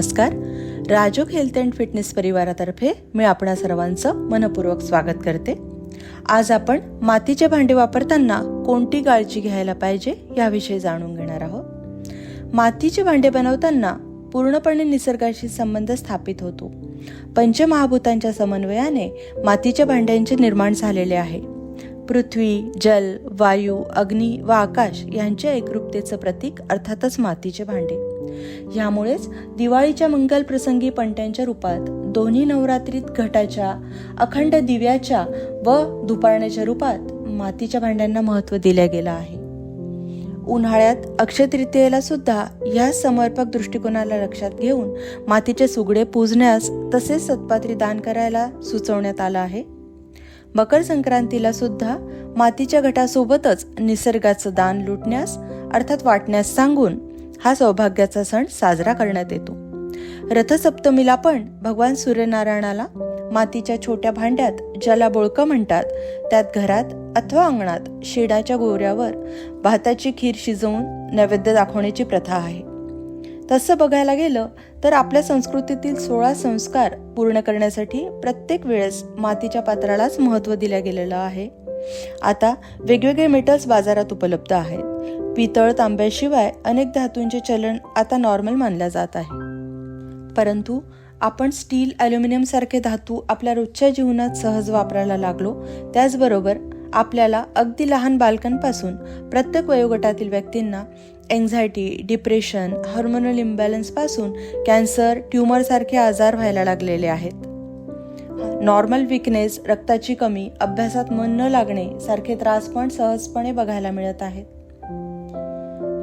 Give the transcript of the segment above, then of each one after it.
नमस्कार. राजोग health and fitness परिवारातर्फे मी आपणा सर्वांचं मनपूर्वक स्वागत करते. आज आपण मातीचे भांडे वापरताना कोणती काळजी घ्यायला पाहिजे याविषयी जाणून घेणार आहोत. मातीचे भांडे बनवताना पूर्णपणे निसर्गाशी संबंध स्थापित होतो. पंचमहाभूतांच्या समन्वयाने मातीच्या भांड्यांचे निर्माण झालेले आहे. पृथ्वी जल वायू अग्नी व आकाश यांच्या एकरूपतेचं प्रतीक अर्थातच मातीचे भांडे. यामुळेच दिवाळीच्या मंगल प्रसंगी पणत्यांच्या रूपात दोन्ही नवरात्रीत घटाच्या अखंड दिव्याच्या व दुपारण्याच्या रूपात मातीच्या भांड्यांना महत्त्व दिले गेलं आहे. उन्हाळ्यात अक्षय तृतीयेला सुद्धा या समर्पक दृष्टिकोनाला लक्षात घेऊन मातीचे सुगडे पूजण्यास तसेच सत्पात्री दान करायला सुचवण्यात आलं आहे. मकर संक्रांतीला सुद्धा मातीच्या घटासोबतच निसर्गाचं दान लुटण्यास अर्थात वाटण्यास सांगून हा सौभाग्याचा सण साजरा करण्यात येतो. रथसप्तमीला पण भगवान सूर्यनारायणाला मातीच्या छोट्या भांड्यात ज्याला बोळकं म्हणतात त्यात घरात अथवा अंगणात शेडाच्या गोऱ्यावर भाताची खीर शिजवून नैवेद्य दाखवण्याची प्रथा आहे. तसं बघायला गेलं तर आपल्या संस्कृतीतील सोळा संस्कार पूर्ण करण्यासाठी प्रत्येक वेळेस मातीच्या पात्रालाच महत्त्व दिलं गेलेलं आहे. आता वेगवेगळे मेटल्स बाजारात उपलब्ध आहेत. पितळ तांब्याशिवाय अनेक धातूंचे चलन आता नॉर्मल मानल्या जात आहे. परंतु आपण स्टील ॲल्युमिनियम सारखे धातू आपल्या रोजच्या जीवनात सहज वापरायला लागलो त्याचबरोबर आपल्याला अगदी लहान बालकांपासून प्रत्येक वयोगटातील व्यक्तींना एन्झायटी डिप्रेशन हार्मोनल इम्बॅलन्सपासून कॅन्सर ट्युमरसारखे आजार व्हायला लागलेले आहेत. नॉर्मल विकनेस रक्ताची कमी अभ्यासात मन न लागणे सारखे त्रास पण सहजपणे बघायला मिळत आहेत.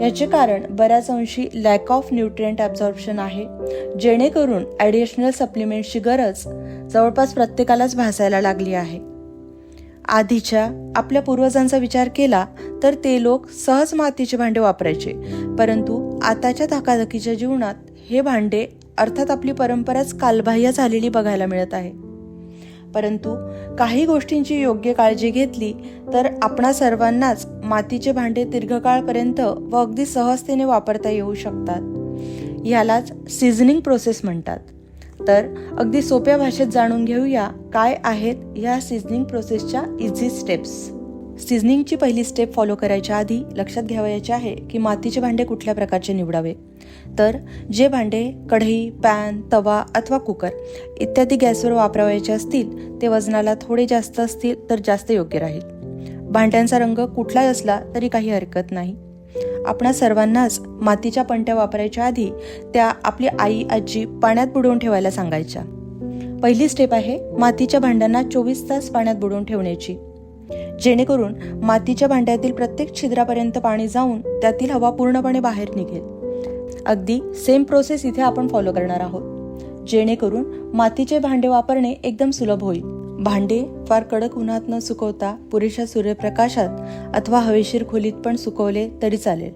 याचे कारण बऱ्याच अंशी लॅक ऑफ न्यूट्रिएंट ॲब्झॉर्प्शन आहे जेणेकरून ॲडिशनल सप्लिमेंटची गरज जवळपास प्रत्येकालाच भासायला लागली आहे. आधीच्या आपल्या पूर्वजांचा विचार केला तर ते लोक सहज मातीचे भांडे वापरायचे परंतु आताच्या धकाधकीच्या जीवनात हे भांडे अर्थात आपली परंपराच कालबाह्य झालेली बघायला मिळत आहे. परंतु काही गोष्टींची योग्य काळजी घेतली तर आपणा सर्वांनाच मातीचे भांडे दीर्घकाळपर्यंत व अगदी सहजतेने वापरता येऊ शकतात. यालाच सिझनिंग प्रोसेस म्हणतात. तर अगदी सोप्या भाषेत जाणून घेऊया काय आहेत या सिझनिंग प्रोसेसच्या इझी स्टेप्स सिझनिंगची पहिली स्टेप फॉलो करायच्या आधी लक्षात घ्यावयाचे आहे की मातीचे भांडे कुठल्या प्रकारचे निवडावे. तर जे भांडे कढई पॅन तवा अथवा कुकर इत्यादी गॅसवर वापरावयाचे असतील ते वजनाला थोडे जास्त असतील तर जास्त योग्य राहील. भांड्यांचा रंग कुठलाही असला तरी काही हरकत नाही. आपणा सर्वांनाच मातीच्या पणत्या वापरायच्या आधी त्या आपली आई आजी पाण्यात बुडवून ठेवायला सांगायच्या. पहिली स्टेप आहे मातीच्या भांड्यांना चोवीस तास पाण्यात बुडवून ठेवण्याची. जेणेकरून मातीच्या भांड्यातील प्रत्येक छिद्रापर्यंत पाणी जाऊन त्यातील हवा पूर्णपणे बाहेर निघेल. अगदी सेम प्रोसेस इथे आपण फॉलो करणार आहोत. जेणेकरून मातीचे भांडे वापरणे एकदम सुलभ होईल. भांडे फार कडक उन्हात न सुकवता पुरेशा सूर्यप्रकाशात अथवा हवेशीर खोलीत पण सुकवले तरी चालेल.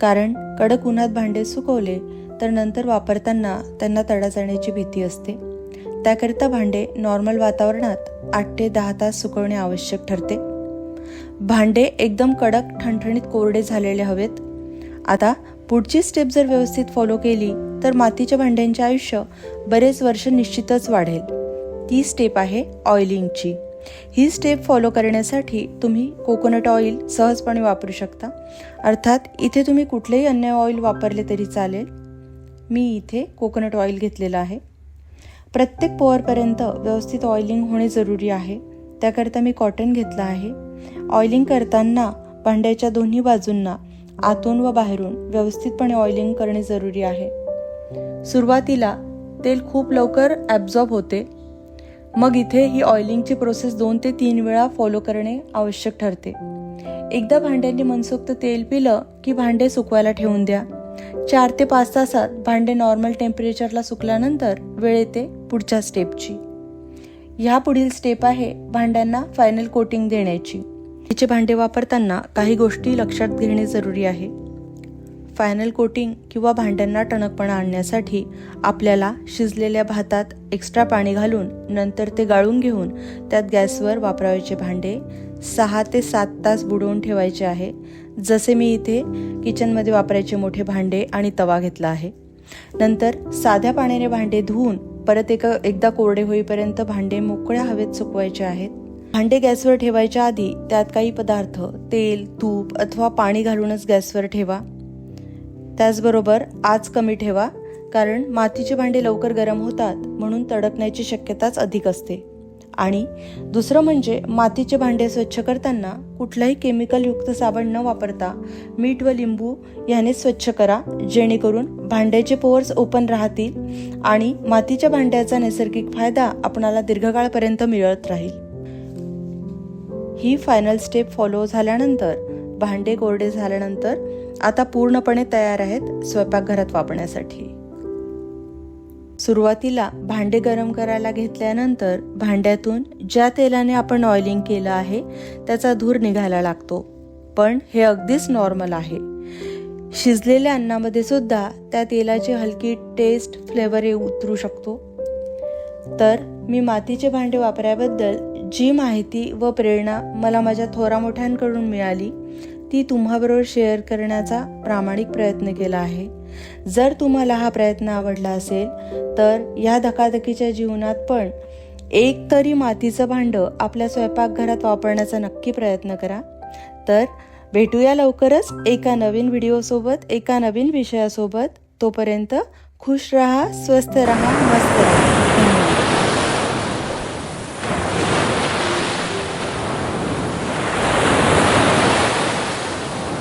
कारण कडक उन्हात भांडे सुकवले तर नंतर वापरताना त्यांना तडा जाण्याची भीती असते. त्याकरिता भांडे नॉर्मल वातावरणात आठ ते दहा तास सुकवणे आवश्यक ठरते. भांडे एकदम कडक ठणठणीत कोरडे झालेले हवेत. आता पुढची स्टेप जर व्यवस्थित फॉलो केली तर मातीच्या भांड्यांचे आयुष्य बरेच वर्ष निश्चितच वाढेल. ती स्टेप आहे ऑइलिंगची ही स्टेप फॉलो करण्यासाठी तुम्ही कोकोनट ऑइल सहजपणे वापरू शकता. अर्थात इथे तुम्ही कुठलेही अन्य ऑइल वापरले तरी चालेल. मी इथे कोकोनट ऑइल घेतलेलं आहे. प्रत्येक पोअरपर्यंत व्यवस्थित ऑइलिंग होणे जरुरी आहे. त्याकरता मी कॉटन घेतलं आहे. ऑइलिंग करताना भांड्याच्या दोन्ही बाजूंना आतून व बाहेरून व्यवस्थितपणे ऑइलिंग करणे जरुरी आहे. सुरुवातीला तेल खूप लवकर ॲब्झॉर्ब होते. मग इथे ही ऑइलिंगची प्रोसेस दोन ते तीन वेळा फॉलो करणे आवश्यक ठरते. एकदा भांड्यांनी मनसोक्त तेल पिलं की भांडे सुकवायला ठेवून द्या. चार ते पाच तासात भांडे नॉर्मल टेम्परेचरला सुकल्यानंतर वेळ येते पुढच्या स्टेपची ह्या पुढील स्टेप आहे भांड्यांना फायनल कोटिंग देण्याची. हिचे भांडे वापरताना काही गोष्टी लक्षात घेणे जरुरी आहे. फायनल कोटिंग किंवा भांड्यांना टणकपणा आणण्यासाठी आपल्याला शिजलेल्या भातात एक्स्ट्रा पाणी घालून नंतर ते गाळून घेऊन त्यात गॅसवर वापरावयाचे भांडे सहा ते सात तास बुडवून ठेवायचे आहे. जसे मी इथे किचनमध्ये वापरायचे मोठे भांडे आणि तवा घेतला आहे. नंतर साध्या पाण्याने भांडे धुवून परत एक एकदा कोरडे होईपर्यंत भांडे मोकळ्या हवेत सुकवायचे आहेत. भांडे गॅसवर ठेवायच्या आधी त्यात काही पदार्थ तेल तूप अथवा पाणी घालूनच गॅसवर ठेवा. त्याचबरोबर आज कमी ठेवा कारण मातीचे भांडे लवकर गरम होतात म्हणून तडकण्याची शक्यताच अधिक असते. आणि दुसरं म्हणजे मातीचे भांडे स्वच्छ करताना कुठलाही केमिकलयुक्त साबण न वापरता मीठ व लिंबू याने स्वच्छ करा जेणेकरून भांड्याचे पोअर्स ओपन राहतील आणि मातीच्या भांड्याचा नैसर्गिक फायदा आपणाला दीर्घकाळपर्यंत मिळत राहील. ही फायनल स्टेप फॉलो झाल्यानंतर भांडे कोरडे झाल्यानंतर आता पूर्णपणे तयार आहेत स्वयंपाकघरात वापरण्यासाठी. सुरुवातीला भांडे गरम करायला घेतल्यानंतर भांड्यातून ज्या तेलाने आपण ऑइलिंग केलं आहे त्याचा धूर निघायला लागतो. पण हे अगदीच नॉर्मल आहे. शिजलेल्या अन्नामध्ये सुद्धा त्या तेलाची हलकी टेस्ट फ्लेवर हे उतरू शकतो. तर मी मातीचे भांडे वापराबद्दल जी माहिती व प्रेरणा मला माझ्या थोरा मोठ्यांकडून मिळाली ती तुम्हाबरोबर शेअर करण्याचा प्रामाणिक प्रयत्न केला आहे. जर तुम्हाला हा प्रयत्न आवडला असेल तर या धकाधकीच्या जीवनात पण एक तरी मातीचं भांडं आपल्या स्वयंपाकघरात वापरण्याचा नक्की प्रयत्न करा. तर भेटूया लवकरच एका नवीन व्हिडिओसोबत एका नवीन विषयासोबत. तोपर्यंत खुश रहा स्वस्थ रहा मस्त रहा.